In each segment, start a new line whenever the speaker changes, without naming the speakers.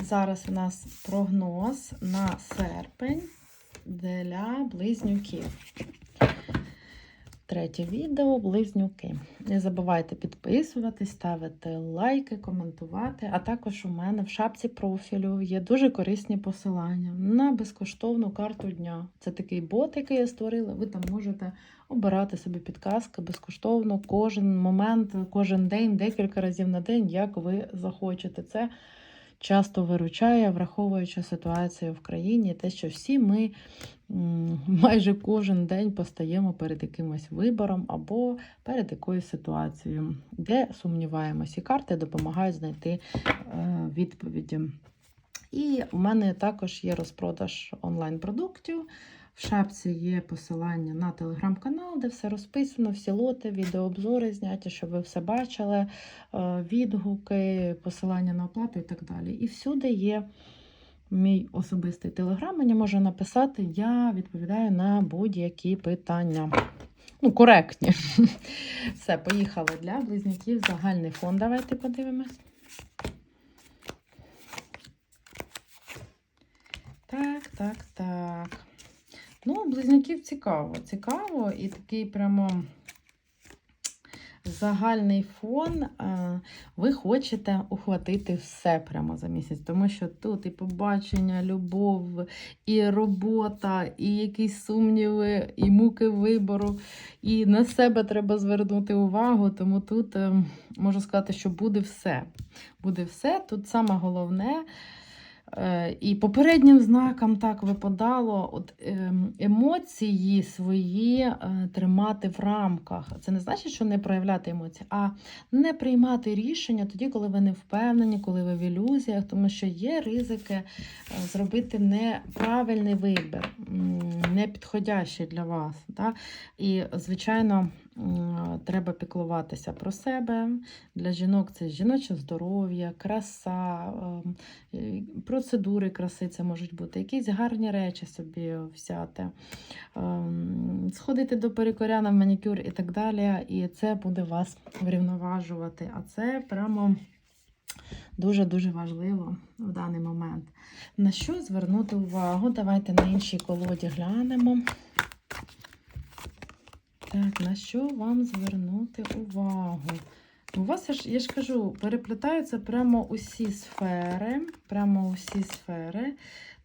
Зараз у нас прогноз на серпень для близнюків. Третє відео близнюки. Не забувайте підписуватись, ставити лайки, коментувати. А також у мене в шапці профілю є дуже корисні посилання на безкоштовну карту дня. Це такий бот, який я створила. Ви там можете обирати собі підказки безкоштовно кожен момент, кожен день, декілька разів на день, як ви захочете. Це часто виручає, враховуючи ситуацію в країні, те, що всі ми майже кожен день постаємо перед якимось вибором або перед якоюсь ситуацією, де сумніваємося, і карти допомагають знайти е, відповіді. І в мене також є розпродаж онлайн-продуктів. В шапці є посилання на телеграм-канал, де все розписано, всі лоти, відеообзори зняті, щоб ви все бачили, е, відгуки, посилання на оплату і так далі. І всюди є мій особистий телеграм. Мені може написати, я відповідаю на будь-які питання. Ну, коректні. Все, поїхали для близнюків. Загальний фон. Давайте подивимось. Так, так, так. Ну, близнюків цікаво. Цікаво і такий прямо загальний фон. е, Ви хочете ухватити все прямо за місяць, тому що тут і побачення, любов, і робота, і якісь сумніви, і муки вибору, і на себе треба звернути увагу. Тому тут е, можу сказати, що буде все. Буде все. Тут саме головне. Е, І попереднім знаком так випадало от, ем, емоції свої е, тримати в рамках. Це не значить, що не проявляти емоції, а не приймати рішення тоді, коли ви не впевнені, коли ви в ілюзіях, тому що є ризики е, зробити неправильний вибір, м, не підходящий для вас. Да? І, звичайно, треба піклуватися про себе. Для жінок це жіноче здоров'я, краса. ем, Е, Процедури краси це можуть бути, якісь гарні речі собі взяти, ем, сходити до перекоря на манікюр і так далі. І це буде вас врівноважувати. А це прямо дуже-дуже важливо в даний момент. На що звернути увагу? Давайте на іншій колоді глянемо. Так, на що вам звернути увагу? У вас, я ж, я ж кажу, переплітаються прямо усі сфери, прямо усі сфери.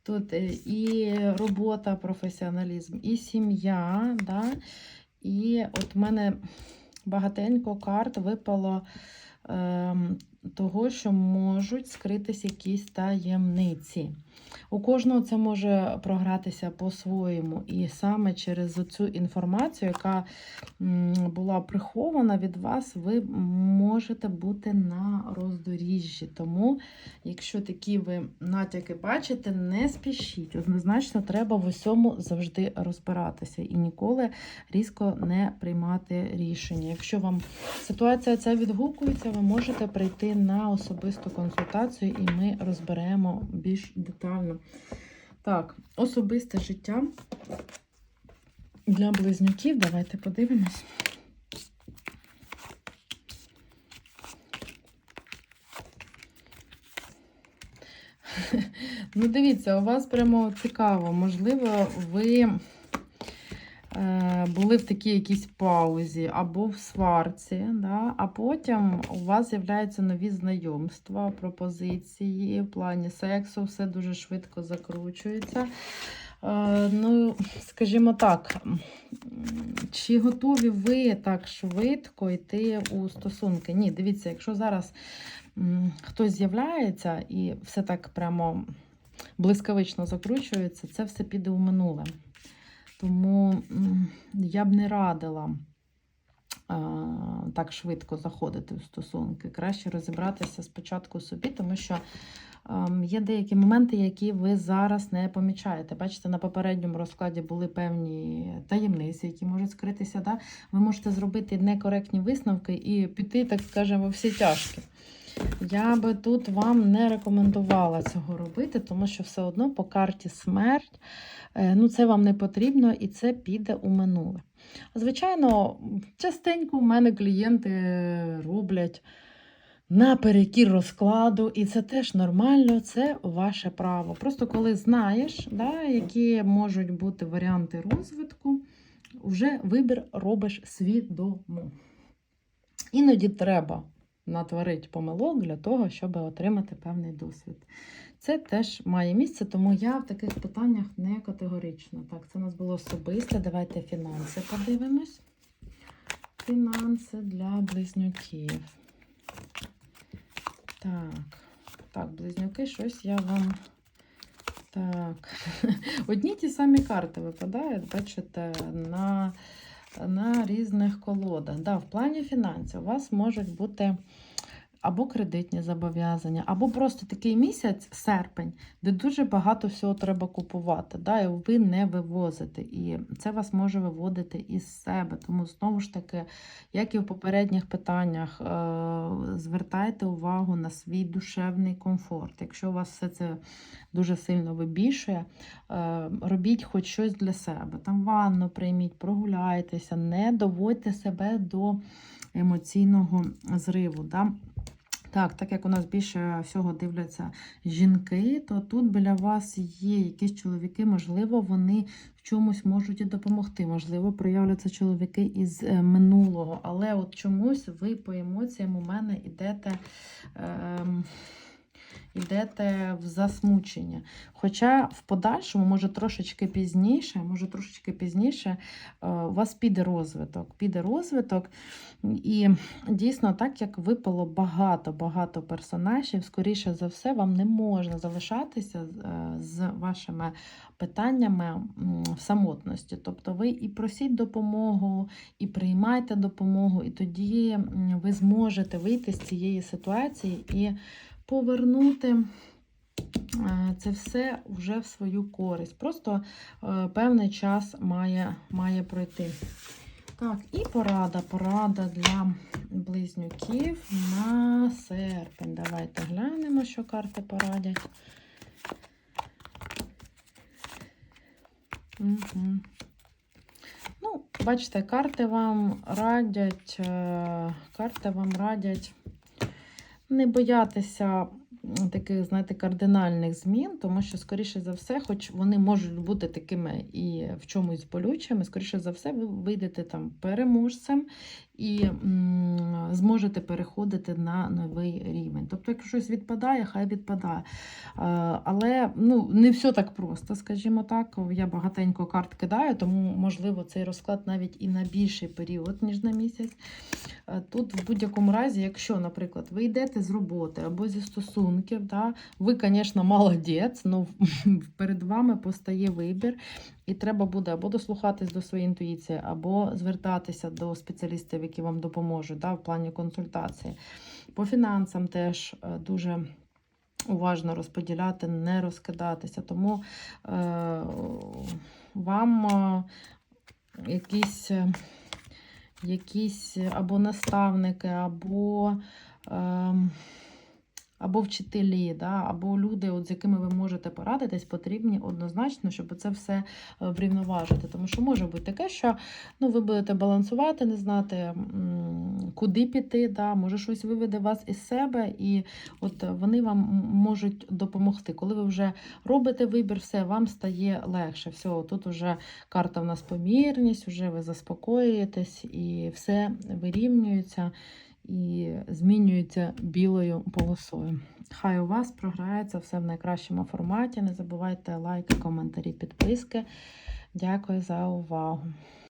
Тут е, і робота, професіоналізм, і сім'я. Да? І от в мене багатенько карт випало ем, того, що можуть скритись якісь таємниці. У кожного це може програтися по-своєму. І саме через цю інформацію, яка була прихована від вас, ви можете бути на роздоріжжі. Тому, якщо такі ви натяки бачите, не спішіть. Однозначно, треба в усьому завжди розбиратися і ніколи різко не приймати рішення. Якщо вам ситуація ця відгукується, ви можете прийти на особисту консультацію, і ми розберемо більш детально. Так, особисте життя для близнюків. Давайте подивимось. Ну, дивіться, у вас прямо цікаво. Можливо, ви були в такій якійсь паузі або в сварці, да? а потім у вас з'являються нові знайомства, пропозиції в плані сексу, все дуже швидко закручується. Е, ну, скажімо так, чи готові ви так швидко йти у стосунки? Ні, дивіться, якщо зараз хтось з'являється і все так прямо блискавично закручується, це все піде у минуле. Тому я б не радила так швидко заходити в стосунки. Краще розібратися спочатку собі, тому що ем, є деякі моменти, які ви зараз не помічаєте. Бачите, на попередньому розкладі були певні таємниці, які можуть скритися. Да? Ви можете зробити некоректні висновки і піти, так скажемо, всі тяжкі. Я би тут вам не рекомендувала цього робити, тому що все одно по карті смерть е, ну це вам не потрібно і це піде у минуле. Звичайно, частенько у мене клієнти роблять наперекір розкладу, і це теж нормально, це ваше право. Просто коли знаєш, да, які можуть бути варіанти розвитку, вже вибір робиш свідомо. Іноді треба натворити помилок для того, щоб отримати певний досвід. Це теж має місце, тому я в таких питаннях не категорична. Так, це у нас було особисте. Давайте фінанси подивимось. Фінанси для близнюків. Так, так, близнюки, щось я вам. Так, одні ті самі карти випадають, бачите, на, на різних колодах. Да, в плані фінансів у вас можуть бути або кредитні зобов'язання, або просто такий місяць, серпень, де дуже багато всього треба купувати, да, і ви не вивозите. І це вас може виводити із себе. Тому знову ж таки, як і в попередніх питаннях, е, звертайте увагу на свій душевний комфорт. Якщо у вас все це дуже сильно вибільшує, е, робіть хоч щось для себе. Там ванну прийміть, прогуляйтеся, не доводьте себе до емоційного зриву. Да? Так, так як у нас більше всього дивляться жінки, то тут біля вас є якісь чоловіки, можливо, вони в чомусь можуть допомогти. Можливо, проявляться чоловіки із е, минулого, але от чомусь ви по емоціям у мене йдете. Ем... Йдете в засмучення. Хоча в подальшому, може трошечки пізніше, може трошечки пізніше, е, у вас піде розвиток. Піде розвиток, і дійсно, так як випало багато-багато персонажів, скоріше за все, вам не можна залишатися е, з вашими питаннями в самотності. Тобто ви і просіть допомогу, і приймайте допомогу, і тоді ви зможете вийти з цієї ситуації і повернути. е, Це все вже в свою користь. Просто е, певний час має, має пройти. Так, і порада. Порада для близнюків на серпень. Давайте глянемо, що карти порадять. Угу. Ну, бачите, карти вам радять, е, карти вам радять не боятися таких, знаєте, кардинальних змін, тому що, скоріше за все, хоч вони можуть бути такими і в чомусь болючими, скоріше за все, ви вийдете там переможцем і зможете переходити на новий рівень. Тобто, якщо щось відпадає, хай відпадає. Але ну, не все так просто, скажімо так. Я багатенько карт кидаю, тому, можливо, цей розклад навіть і на більший період, ніж на місяць. Тут, в будь-якому разі, якщо, наприклад, ви йдете з роботи або зі стосунків, да, ви, звісно, молодець, але перед вами постає вибір, і треба буде або дослухатись до своєї інтуїції, або звертатися до спеціалістів, які вам допоможуть да, в плані консультації. По фінансам теж е, дуже. Уважно розподіляти, не розкидатися. Тому е, вам е, якісь, е, якісь або наставники, або, е, або вчителі, да, або люди, от, з якими ви можете порадитись, потрібні однозначно, щоб це все е, врівноважити. Тому що може бути таке, що ну, ви будете балансувати, не знати, куди піти, да, може щось виведе вас із себе, і от вони вам можуть допомогти. Коли ви вже робите вибір, все, вам стає легше. Все, тут вже карта в нас помірність, вже ви заспокоюєтесь і все вирівнюється і змінюється білою полосою. Хай у вас програється все в найкращому форматі. Не забувайте лайки, коментарі, підписки. Дякую за увагу.